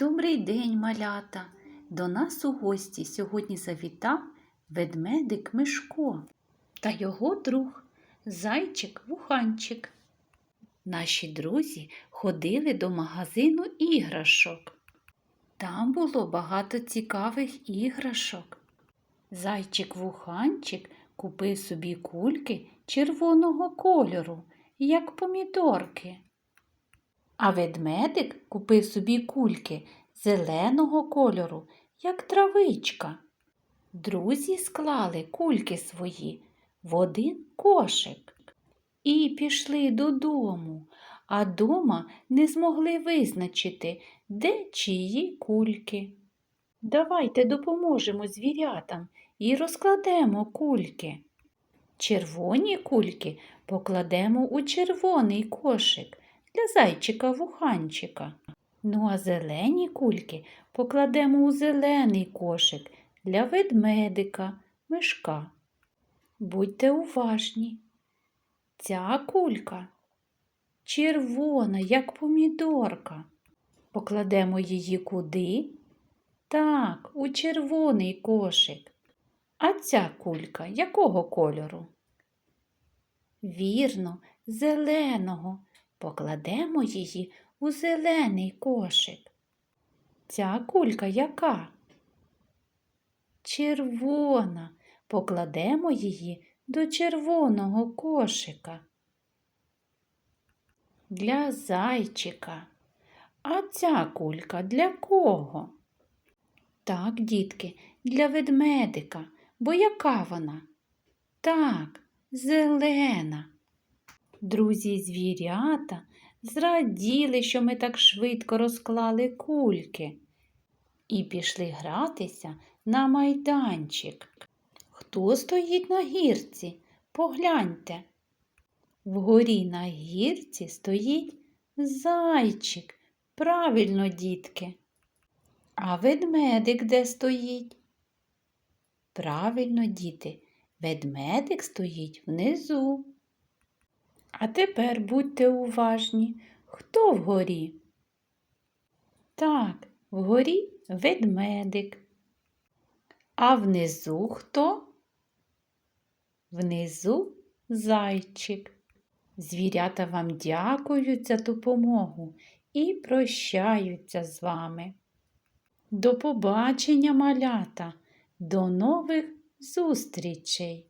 Добрий день, малята! До нас у гості сьогодні завітав ведмедик Мишко та його друг зайчик Вуханчик. Наші друзі ходили до магазину іграшок. Там було багато цікавих іграшок. Зайчик Вуханчик купив собі кульки червоного кольору, як помідорки. А ведмедик купив собі кульки зеленого кольору, як травичка. Друзі склали кульки свої в один кошик і пішли додому, а дома не змогли визначити, де чиї кульки. Давайте допоможемо звірятам і розкладемо кульки. Червоні кульки покладемо у червоний кошик для зайчика вуханчика. Ну а зелені кульки покладемо у зелений кошик для ведмедика, мишка. Будьте уважні. Ця кулька червона, як помідорка. Покладемо її куди? Так, у червоний кошик. А ця кулька якого кольору? Вірно, зеленого. Покладемо її у зелений кошик. Ця кулька яка? Червона. Покладемо її до червоного кошика. Для зайчика. А ця кулька для кого? Так, дітки, для ведмедика. Бо яка вона? Так, зелена. Друзі звірята зраділи, що ми так швидко розклали кульки, і пішли гратися на майданчик. Хто стоїть на гірці? Погляньте. Вгорі на гірці стоїть зайчик. Правильно, дітки. А ведмедик де стоїть? Правильно, діти, ведмедик стоїть внизу. А тепер будьте уважні, хто вгорі? Так, вгорі ведмедик. А внизу хто? Внизу зайчик. Звірята вам дякують за допомогу і прощаються з вами. До побачення, малята, до нових зустрічей!